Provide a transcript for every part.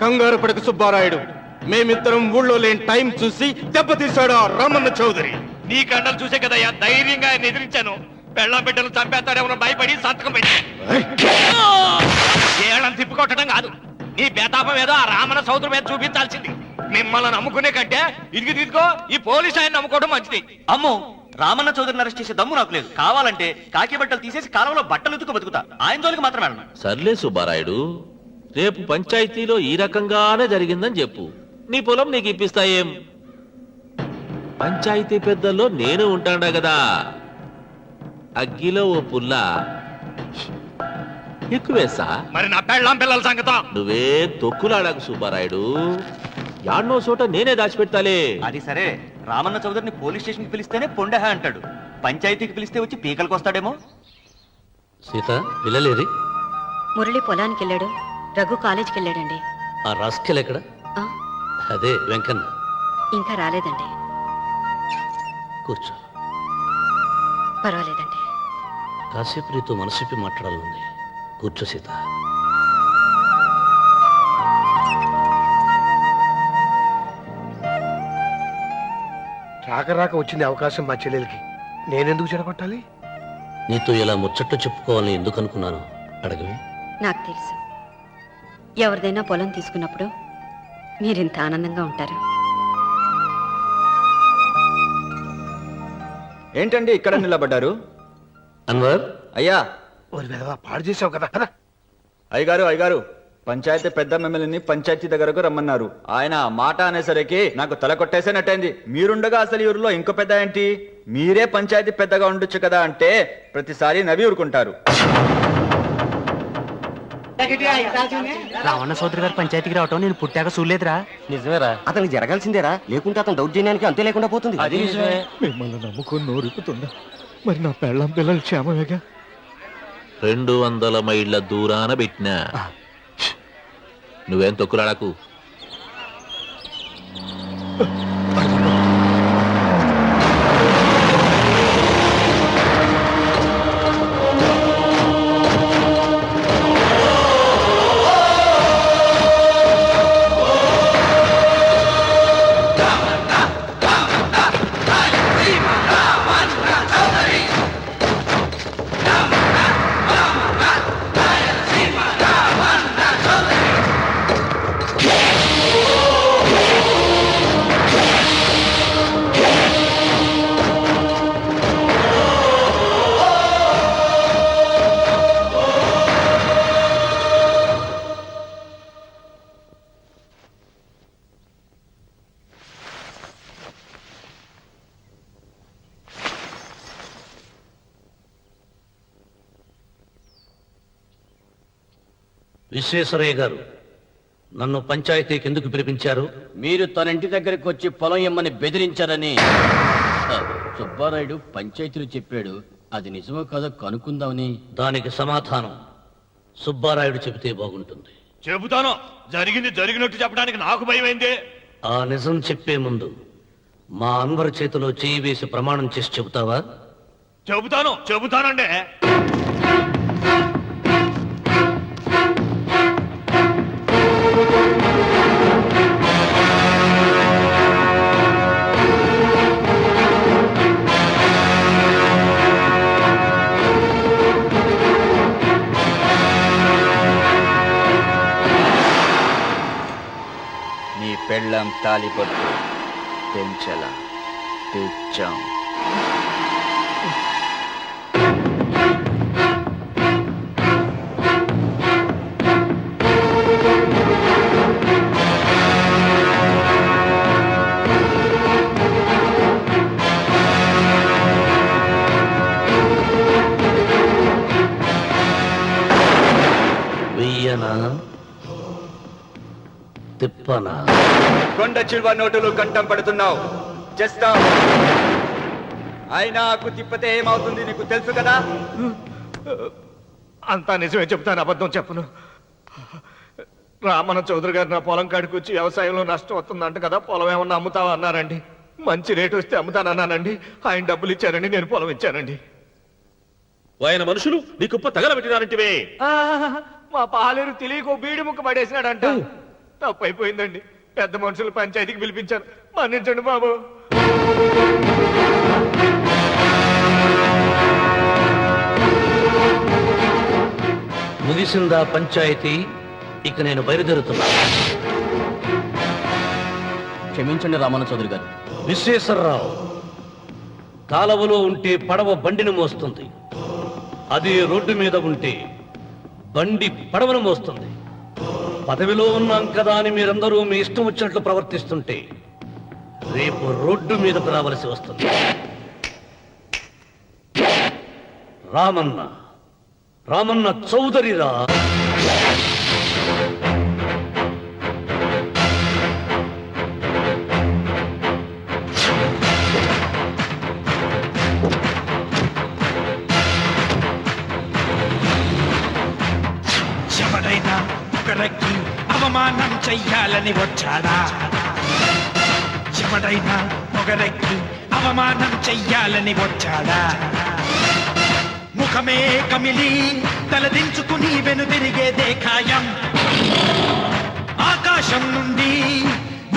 కంగారు పడక సుబ్బారాయుడు. మేమిద్దరం ఊళ్ళో లేని టైం చూసి దెబ్బతీశాడు ఆ రామన్న చౌదరి. నీ కండలు చూసే కదయ్యా ధైర్యంగా ఆయన ఎదిరించాను. పెళ్ళం బిడ్డలు చంపేస్తాడేమో భయపడి సంతకం పెట్టి. ఏళ్ళని తిప్పుకొట్టడం కాదు. నీ బేతాపం ఏదో ఆ రామణ సౌదరు మీద చూపించాల్సింది. మిమ్మల్ని నమ్ముకునే కంటే ఇదిగి తీసుకో ఈ పోలీస్ ఆయన నమ్ముకోవడం మంచిది. అమ్మో! రామన్న చౌదరిని అరెస్ట్ చేసే దమ్ము నాకు లేదు. కావాలంటే కాకి బట్టలు తీసేసి కాలంలో బట్టలు ఉతుకు బతుకుతా. ఆయన జోలికి మాత్రం వెళ్ళను. సర్లే సుబ్బారాయుడు రేపు పంచాయతీలో ఈ రకంగానే జరిగిందని చెప్పు. నీ పొలం నీకు ఇప్పిస్తాయేం పంచాయతీ పెద్దల్లో నేను ఉంటాడా కదా? అగ్గిలో ఓ పుల్ల. ఎక్కువేసా మరి నా పెళ్ళం పిల్లల సంగతం? నువ్వే తొక్కులాడాకు సుబ్బారాయుడు. యాడ్నో చోట నేనే దాచిపెడతాలే. అది సరే. రామన్న చౌదరిని పోలీస్ స్టేషన్కి పిలిస్తేనే పొండహ అంటాడు. పంచాయతీకి పిలిస్తే వచ్చి పీకలకు వస్తాడేమో. సీత పిల్లలేరి? మురళి పొలానికి వెళ్ళాడు రఘు కాలేజీకి వెళ్ళాడండి ఆ రాస్కెల్ ఎక్కడ? ఆ, అదే వెంకన్న. ఇంకా రాలేదండి. కూర్చో. పర్వాలేదండి. కాసేపు నీతో మనసిప్పి మాట్లాడాలనుంది కూర్చో సీత. రాక రాక వచ్చింది అవకాశం మా చెల్లెలకి. నేనెందుకు చెడగొట్టాలి? నీతో ఇలా ముచ్చట్లు చెప్పుకోవాలని ఎందుకు అనుకున్నాను? అడగవే. నాకు తెలుసు. ఎవరిదైనా పొలం తీసుకున్నప్పుడు మీరింత ఆనందంగా ఉంటారు. ఏంటండి ఇక్కడ నిలబడ్డారు? అన్వర్? అయ్యా. ఓరి వెధవా, పాడు చేసావు కదా పద. అయ్యగారు అయ్యగారు. పంచాయతీ పెద్ద మిమ్మల్ని పంచాయతీ దగ్గరకు రమ్మన్నారు. ఆయన ఆ మాట అనేసరికి నాకు తల కొట్టేసేనట్టయింది. మీరుండగా అసలు ఈ ఊరిలో ఇంకో పెద్ద ఏంటి? మీరే పంచాయతీ పెద్దగా ఉండొచ్చు కదా అంటే ప్రతిసారి నవ్వి ఊరుకుంటారు. రావణ సోదరి గారు పంచాయతీకి రావటం నేను పుట్టాక చూడలేదురా. నిజమేరా. అతనికి జరగాల్సిందేరా. లేకుంటే అతను దౌర్జన్యానికి అంతే లేకుండా పోతుంది. అది నిజమే. మిమ్మల్ని నమ్ముకొని నోరుకుతుందా మరి నా పెళ్ళం పిల్లలు క్షేమమేగా? రెండు వందల మైళ్ళ దూరాన పెట్టినా. నువ్వేం తొక్కులాడకు. విశ్వేశ్వరయ్య గారు నన్ను పంచాయతీకి ఎందుకు పిలిపించారు? మీరు తన ఇంటి దగ్గరికి వచ్చి పొలం ఇమ్మని బెదిరించారని. సుబ్బారాయుడు పంచాయతీలు చెప్పాడు. అది నిజమో కాదో కనుక్కుందామని. దానికి సమాధానం సుబ్బారాయుడు చెబితే బాగుంటుంది. చెబుతాను. జరిగింది జరిగినట్టు చెప్పడానికి నాకు భయమైంది. ఆ నిజం చెప్పే ముందు మా అన్వర్ చేతిలో చేయి వేసి ప్రమాణం చేసి చెబుతావా? చెబుతాను చెబుతానండి. పెళ్ళం తాలిపట్టు. పెంచల తెచ్చాం. కొండ చిల్వ నోటులు కంఠం పడుతున్నావు. చేస్తాం అయినా ఆకు తిప్పితే ఏమవుతుంది నీకు తెలుసు కదా? అంతా నిజమే చెప్తాను అబద్ధం చెప్పను. రామన్న చౌదరి గారు నా పొలం కాడికి వచ్చి వ్యవసాయంలో నష్టం వస్తుందంట కదా పొలం ఏమన్నా అమ్ముతావా అన్నారండి. మంచి రేటు వస్తే అమ్ముతానన్నానండి. ఆయన డబ్బులు ఇచ్చారండి నేను పొలం ఇచ్చానండి. ఆయన మనుషులు నీ కుప్ప తగలబెట్టినారంటివే. మా పాలేరు తెలియకో బీడి ముక్క పడేసినాడంట. తప్పు అయిపోయిందండి పెద్ద మనుషులు పంచాయతీకి పిలిపించాను మన్నించండి బాబు. ముగిసిందా పంచాయతీ? ఇక నేను బయలుదేరుతున్నా. క్షమించండి రామన్న చౌదరి గారు. విశ్వేశ్వరరావు కాలవలో ఉంటే పడవ బండిని మోస్తుంది. అదే రోడ్డు మీద ఉంటే బండి పడవను మోస్తుంది. పదవిలో ఉన్నాం కదా అని మీరందరూ మీ ఇష్టం వచ్చినట్లు ప్రవర్తిస్తుంటే రేపు రోడ్డు మీదకు రావలసి వస్తుంది. రామన్న రామన్న చౌదరిరా. దానం చెయ్యాలని వచ్చాడా? ఎవడైనా ఒకరికి అవమానం చెయ్యాలని వచ్చాడా? ముఖమే కమిలి తలదించుకుని వెనుదిరిగేదే ఖాయం ఆకాశం నుండి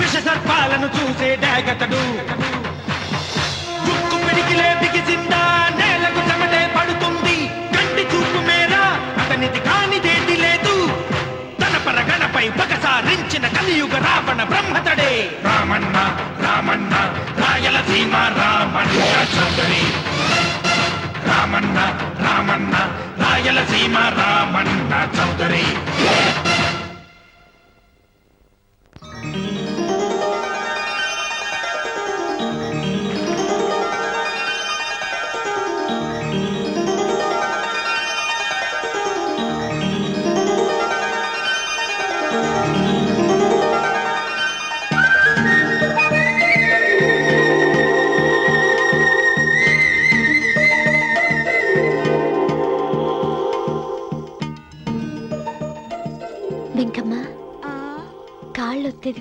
విష సర్పాలను చూసే డాగతడు. చుక్కు పిడికిలే బిగిసిందా? కలియుగ రావణ బ్రహ్మతడే. రామన్న రామన్న రాయలసీమ రామన్న చౌదరి. రామన్న రామన్న రాయలసీమ రామన్న చౌదరి.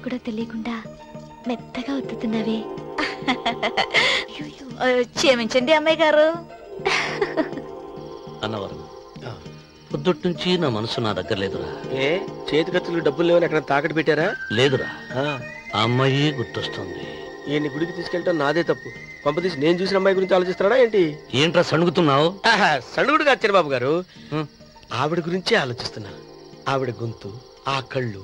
కూడా తెలియకుండా మెత్తగా ఒత్తుతున్నవే క్షమించండి అమ్మాయి గారు. అన్నవరం పొద్దుటి నుంచి నా మనసు నా దగ్గర లేదురా. ఏ చేతి ఖర్చులు డబ్బులు లేవని ఎక్కడ తాకట్టు పెట్టారా? లేదురా. ఆ, అమ్మాయి గుర్తొస్తుంది. ఈయన్ని గుడికి తీసుకెళ్ళటం నాదే తప్పు. పంపతీసి నేను చూసిన అమ్మాయి గురించి ఆలోచిస్తున్నాడా ఏంటి? ఏంట్రా సణుగుతున్నావు? ఆహా, సణుగుడు కాదు చిరబాబు గారు. ఆవిడ గురించే ఆలోచిస్తున్నా. ఆవిడ గొంతు ఆ కళ్ళు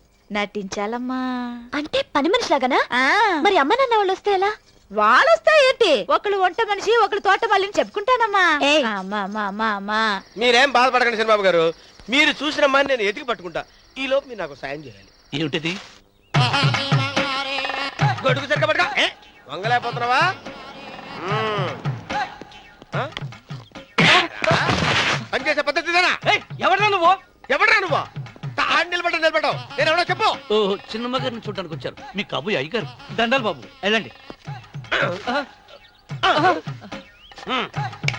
నటించాలమ్మా. అంటే పని మనిషిలాగానా? ఆ, మరి అమ్మ నాన్న వాళ్ళు వస్తే ఎలా? వాళ్ళొస్తా ఏంటి? ఒకళ్ళు వంట మనిషి ఒకళ్ళు తోట వాళ్ళని చెప్పుకుంటానమ్మా. అమ్మా అమ్మా అమ్మా అమ్మా. మీరేం బాధపడకండి చిరబాబు గారు. మీరు చూసిన అమ్మాయిని నేను ఎతికి పట్టుకుంటా. ఈ లోపు మీరు నాకు సాయం చేయాలి. ఏమిటిది? గొడుగు సరిగ్గా పట్టుకో. ఏ, వంగలేకపోతున్నావా? పనిచేసే ఎవడో చెప్పు ఓ చిన్నమ్మ గారిని చూడడానికి వచ్చారు. మీ కాబోయే అయ్యగారు. దండాలు బాబు వెళ్ళండి.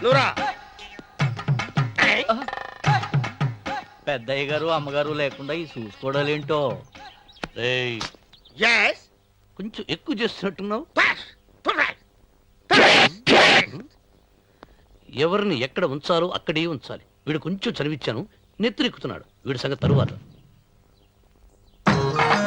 నువ్వురా పెద్దయ్య గారు అమ్మగారు లేకుండా ఈ చూసుకోవడాలేంటో? రేయ్ కొంచెం ఎక్కువ చేస్తున్నట్టున్నావు? ఎవరిని ఎక్కడ ఉంచాలో అక్కడే ఉంచాలి. వీడు కొంచెం చదివిచ్చాను నెత్తిరెక్కుతున్నాడు. వీడి సంగతి తరువాత. కుర్చీ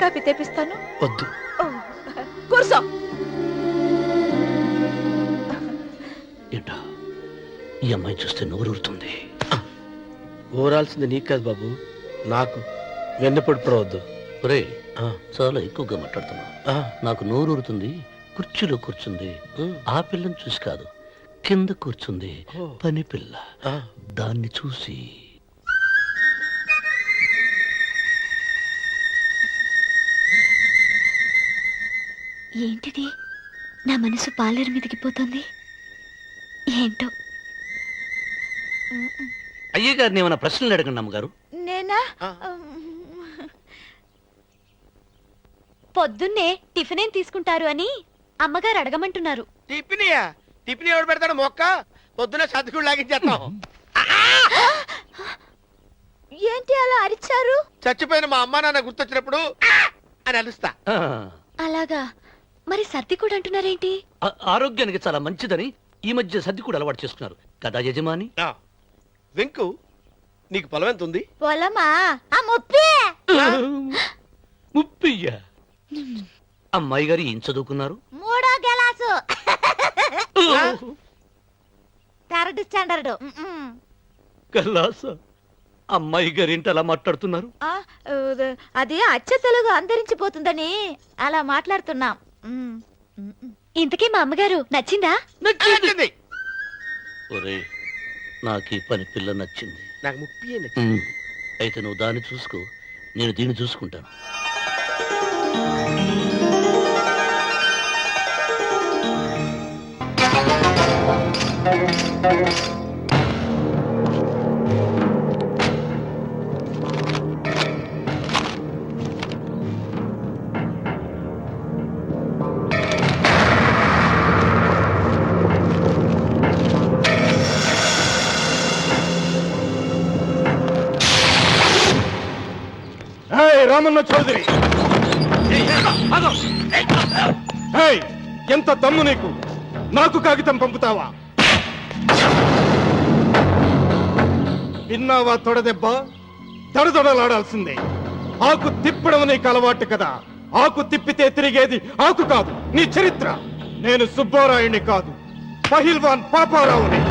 కాఫీ తెప్పిస్తాను? వద్దు. కూర్చో. ఏంటా? ఈ అమ్మాయి చూస్తే నోరూరుతుంది. ఊరాల్సింది నీకు కాదు బాబు నాకు. వెన్నపడి పడవద్దు ఆ, చాలా ఎక్కువగా మాట్లాడుతున్నావు. ఆ, నాకు నోరూరుతుంది కుర్చీలో కూర్చుంది ఆ. పిల్లని చూసి కాదు కింద కూర్చుంది. పని పిల్ల. ఆ. దాన్ని చూసి ఏంటిది? నా మనసు పాలేరు మీదకి పోతుంది. ఏంటో? అయ్య గారిని ఏమైనా ప్రశ్నలు అడగండి అమ్మగారు. నేనా? పొద్దున్నే టిఫిన్ ఏం తీసుకుంటారు అని అమ్మగారు అడగమంటున్నారు. టిఫినియా? టిఫిన్ ఎవడు పెడతాడు మొక్క? పొద్దున సతుకుడు లాగించేస్తాం. ఏంటి అలా అరిచారు? చచ్చిపోయిన మా అమ్మ నాన్న గుర్తొచ్చినప్పుడు! అని అలుస్తా. అలాగా? మరి సర్ది కూడా అంటున్నారేంటి? ఆ- ఆరోగ్యానికి చాలా మంచిదని ఈ మధ్య సర్ది కూడా అలవాటు చేసుకున్నారు కదా యజమాని? వెంకు నీకు పొలం ఎంత ఉంది? పొలమా? ఆ ముప్పి! ముప్పయ్య అమ్మాయి గారు ఏం చదువుకున్నారు? మూడో గెలాసు. Third standard. కల్లాస అమ్మాయి గారు ఏంటి అలా మాట్లాడుతున్నారు? అది అచ్చ తెలుగు అంతరించిపోతుందని అలా మాట్లాడుతున్నాం. ఇంతకీ మా అమ్మగారు నచ్చిందా? నచ్చింది. ఒరే నాకు ఈ పని పిల్ల నచ్చింది. నాకు ముప్పి అయితే నువ్వు దాన్ని చూసుకో నేను దీన్ని చూసుకుంటాను. రామన్న చౌదరి. ఎంత దమ్ము నీకు? నాకు కాగితం పంపుతావా? విన్నావా తొడదెబ్బ? దడదొడలాడాల్సిందే. ఆకు తిప్పడం నీకు అలవాటు కదా. ఆకు తిప్పితే తిరిగేది ఆకు కాదు నీ చరిత్ర. నేను సుబ్బారాయుణ్ణి కాదు పహిల్వాన్ పాపారావుని.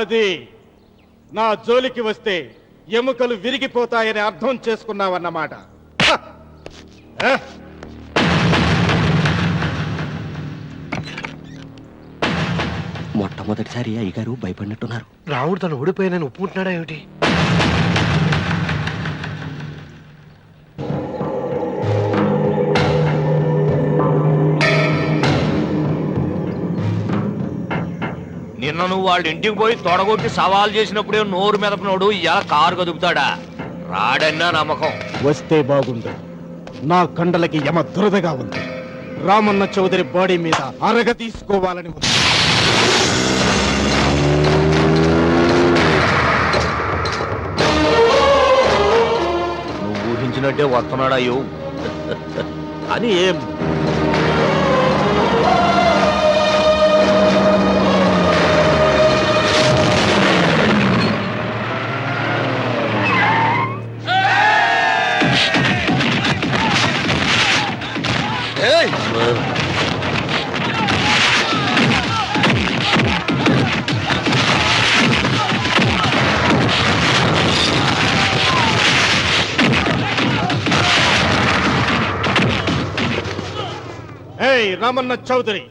అది నా జోలికి వస్తే ఎముకలు విరిగిపోతాయని అర్థం చేసుకున్నావన్నమాట! మొట్టమొదటిసారి అయ్యగారు భయపడినట్టున్నారు. రాముడు తను ఓడిపోయానని ఒప్పుకుంటున్నాడా ఏమిటి? నిన్న నువ్వు వాళ్ళ ఇంటికి పోయి తొడగొట్టి సవాల్ చేసినప్పుడే నోరు మెదపనోడు ఇలా కారు కదుపుతాడా? రాడన్నా నమ్మకం. వస్తే బాగుండు. నా కండలకి యమ దురదగా ఉంది. రామన్న చౌదరి బాడీ మీద అరగ తీసుకోవాలని ఉంది. నువ్వు ఊహించినట్టే వస్తున్నాడా అని ఏం? ఏయ్ రామన్న చౌదరి.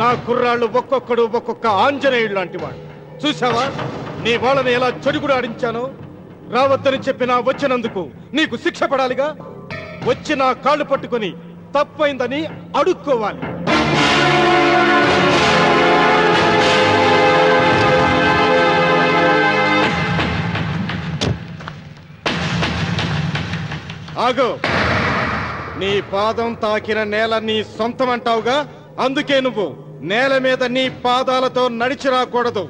నా కుర్రాళ్ళు ఒక్కొక్కడు ఒక్కొక్క ఆంజనేయుడు లాంటి వాడు. చూసావా నీ వాళ్ళని ఎలా చెడుగుడు ఆడించాను? రావద్దని చెప్పినా వచ్చినందుకు నీకు శిక్ష పడాలిగా? వచ్చి నా కాళ్ళు పట్టుకొని తప్పైందని అడుక్కోవాలి. ఆగో. నీ పాదం తాకిన నేల నీ సొంతం అంటావుగా అందుకే నువ్వు నేల మీద నీ పాదాలతో నడిచి రాకూడదు.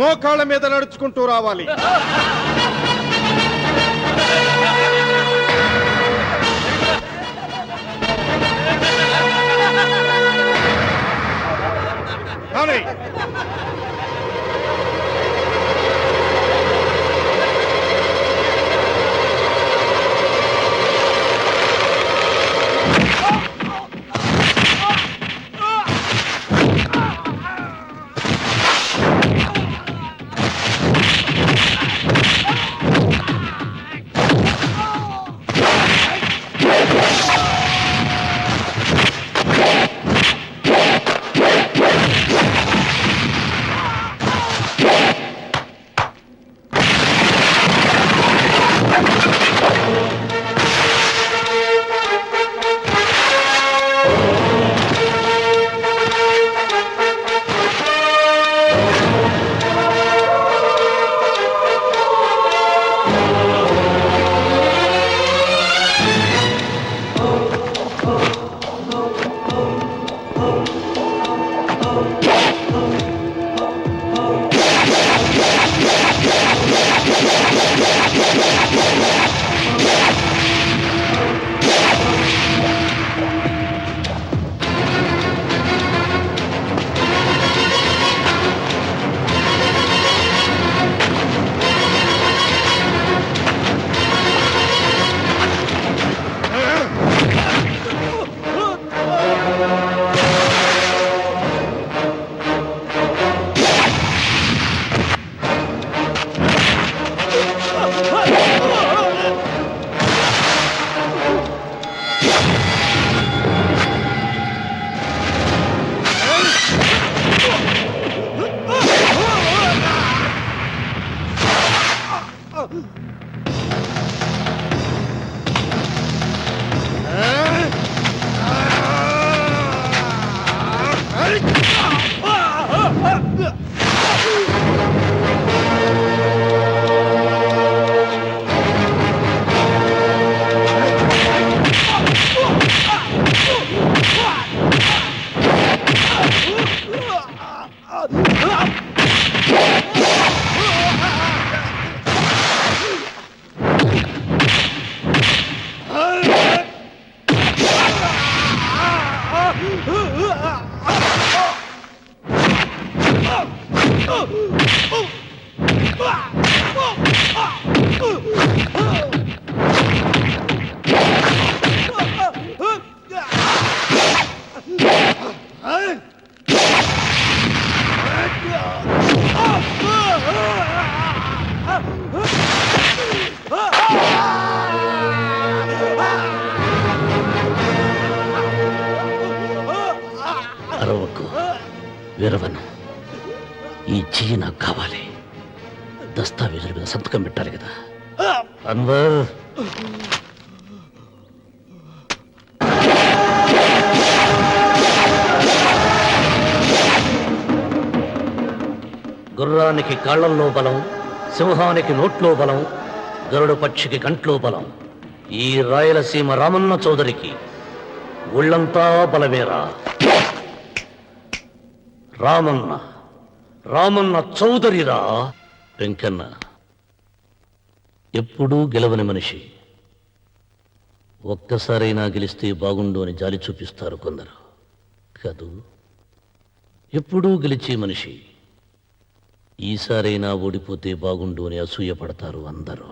మోకాళ్ళ మీద నడుచుకుంటూ రావాలి. కానీ కాళ్ళల్లో బలం సింహానికి నోట్లో బలం గరుడు పక్షికి కంట్లో బలం. ఈ రాయలసీమ రామన్న చౌదరికి ఒళ్ళంతా బలమేరా. రామన్న రామన్న చౌదరిరా వెంకన్న. ఎప్పుడూ గెలవని మనిషి. ఒక్కసారైనా గెలిస్తే బాగుండు అని జాలి చూపిస్తారు కొందరు. కదూ? ఎప్పుడూ గెలిచే మనిషి. ఈసారైనా ఓడిపోతే బాగుండు అని అసూయపడతారు అందరూ.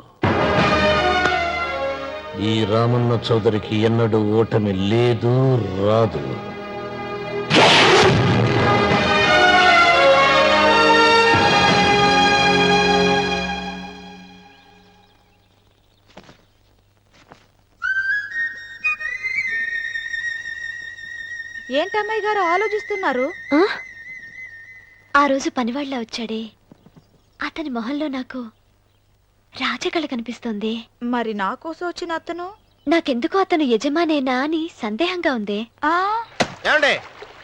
ఈ రామన్న చౌదరికి ఎన్నడూ ఓటమి లేదు రాదు. ఏంటమ్మాయి గారు ఆలోచిస్తున్నారు? ఆ? రోజు పనివాళ్ళ వచ్చాడే. అతని మొహంలో నాకు రాజకళ కనిపిస్తోంది. మరి నా కోసం వచ్చిన అతను? నాకెందుకో అతను యజమానేనా అని సందేహంగా ఉంది. ఆ? ఏమండి?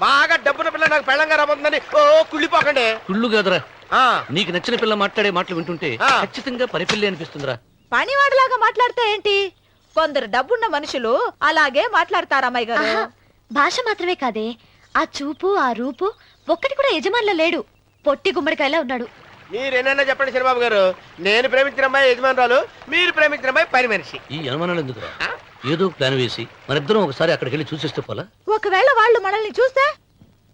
బాగా డబ్బున పిల్ల నాకు పెళ్ళంగా రాబోతుందని ఓ కుళ్ళిపోకండి. కుళ్ళు కాదురా. ఆ, నీకు నచ్చిన పిల్ల మాట్లాడే మాటలు వింటుంటే ఆ. ఖచ్చితంగా పనిపిల్లి అనిపిస్తుందిరా. పనివాడిలాగా మాట్లాడితే ఏంటి? కొందరు డబ్బున్న మనుషులు అలాగే మాట్లాడతారు అమ్మాయి గారు? ఆహా, భాష మాత్రమే కాదే. ఆ చూపు ఆ రూపు ఒక్కటి కూడా యజమానిలో లేడు. పొట్టి గుమ్మడికాయలా ఉన్నాడు. మీరేనన్నా చెప్పండి చంద్రబాబు గారు. నేను ప్రేమించిన అమ్మాయి యజమానురాలు మీరు ప్రేమించిన అమ్మాయి పని మనిషి. ఈ అనుమానాలు ఎందుకురా? ఏదో ప్లాన్ వేసి మనిద్దరం ఒకసారి అక్కడికి వెళ్ళి చూసేస్తే పోలా? ఒకవేళ వాళ్ళు మనల్ని చూస్తే?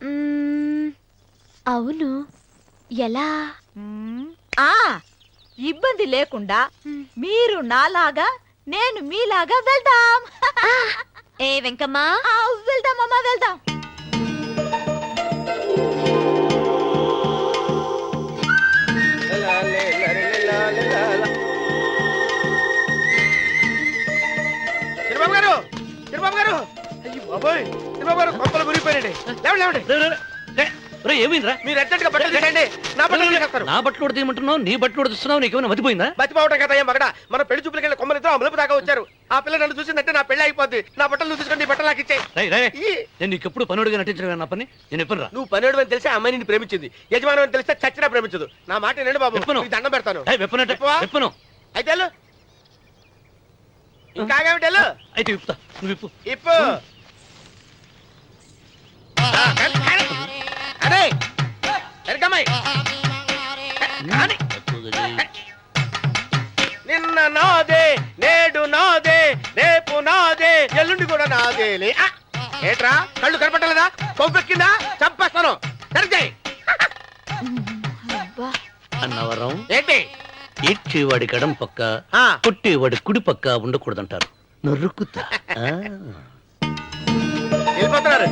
మ్మ్, అవును. ఎలా? మ్మ్, ఆ ఇబ్బంది లేకుండా మీరు నాలాగా నేను మీలాగా వెళ్దాం. ఏ వెంకమ్మా? ఆ, వెళ్దాం అమ్మా వెళ్దాం. చంద్రబాబు గారు చంద్రబాబు గారు. అయ్యో బాబోయ్ చంద్రబాబు గారు కొంపలు మురిగిపోయినండి లేవండి లేవండి. ఏమైందిరా? మీరు అర్జెంట్గా బట్టలు తీసేయండి. నా బట్టలు తీసేస్తారు. నా బట్టలు ఉడతీయమంటున్నావు నీ బట్టలు ఉడుతున్నావు నీకేమైనా మతిపోయిందా? మర్చిపోవటం కదా మగడ మన పెళ్ళి చూపులకి వెళ్ళి కొమ్మలతో అమలుపు దాకా వచ్చారు. ఆ పిల్ల నన్ను చూసిందంటే నా పెళ్ళి అయిపోద్ది. నా బట్టలు నీ బట్టలు నాకు ఇచ్చేయి. నేను ఎప్పుడు పనుడిగా నటించడం నా పని. నేను ఎప్పుడు రా. నువ్వు పనేడు అని తెలిసి ఆ అమ్మాయి నిన్ను ప్రేమించింది. యజమాని అని తెలిస్తే చచ్చినా ప్రేమించదు. నా మాట నేను బాబు. దండం పెడతాను. అయితే నువ్వు ఇప్పు అరే నిన్న నాదే నేడు నాదే రేపు నాదే ఎల్లుండి కూడా నాదేలే! ఏట్రా? కళ్ళు కనపట్టలేదా? కొంపెక్కిందా చంపేస్తాను. సరిచేయి. అబ్బా. అన్నవరం. ఏంటి? ఇచ్చేవాడి గడం పక్క ఆ. కొట్టేవాడి కుడి పక్క ఉండకూడదంటారు. నరుక్కుతా ఆ. వెళ్ళిపోతున్నారు.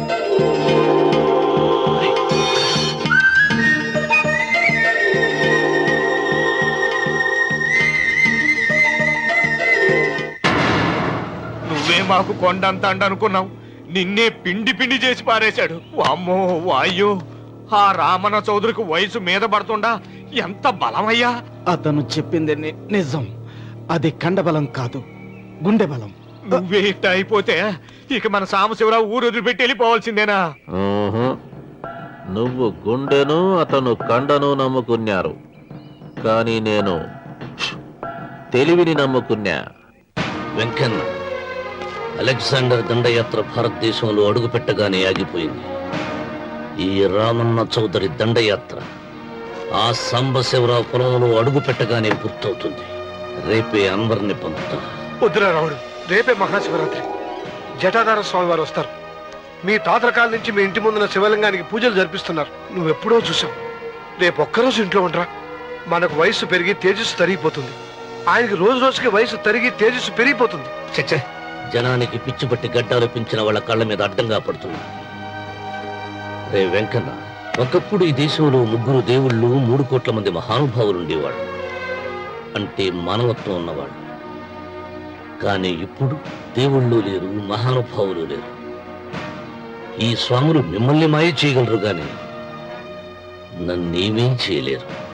మాకు కొండంత అండ అనుకున్నావు. నిన్నే పిండి పిండి చేసి పారేశాడు. వామ్మో వాయ్యో. ఆ రామన్న చౌదరికి వయసు మీద పడుతుండా? ఎంత బలమయ్యా? అతను చెప్పింది ని- నిజం. అది కండబలం కాదు గుండె బలం. నువ్వే ఇట్ట అయిపోతే ఇక మన సాంబశివరావు ఊరు వదిలిపెట్టి వెళ్ళిపోవాల్సిందేనా? ఊహు. నువ్వు గుండెను అతను కండను నమ్ముకున్నారు. కానీ నేను తెలివిని నమ్ముకున్నా. వెంకన్న అలెగ్జాండర్ దండయాత్ర భారతదేశంలో అడుగుపెట్టగానే ఆగిపోయింది. ఈ రామన్న చౌదరి దండయాత్ర ఆ సాంబశివరావు పొలంలో అడుగు పెట్టగానే పూర్తవుతుంది. రేపే అందరిని పంపుతా. వద్దురా రావుడు రేపే మహాశివరాత్రి. జటాధార స్వామి వారు వస్తారు. మీ తాతల కాలం నుంచి మీ ఇంటి ముందున్న శివలింగానికి పూజలు జరిపిస్తున్నారు. నువ్వెప్పుడో చూసావు రేపు ఒక్కరోజు ఇంట్లో ఉండరా. మనకు వయసు పెరిగి తేజస్సు తరిగిపోతుంది. ఆయనకి రోజు రోజుకి వయసు తరిగి తేజస్సు పెరిగిపోతుంది. చచ్చే. జనానికి పిచ్చిపట్టి గడ్డాలు పెంచిన వాళ్ళ కళ్ళ మీద అడ్డంగా పడుతుంది. రే వెంకన్న ఒకప్పుడు ఈ దేశంలో ముగ్గురు దేవుళ్ళు మూడు కోట్ల మంది మహానుభావులు ఉండేవాళ్ళు. అంటే మానవత్వం ఉన్నవాళ్ళు. కానీ ఇప్పుడు దేవుళ్ళు లేరు మహానుభావులు లేరు. ఈ స్వాములు మిమ్మల్ని మాయ చేయగలరు కానీ నన్నేమేం చేయలేరు.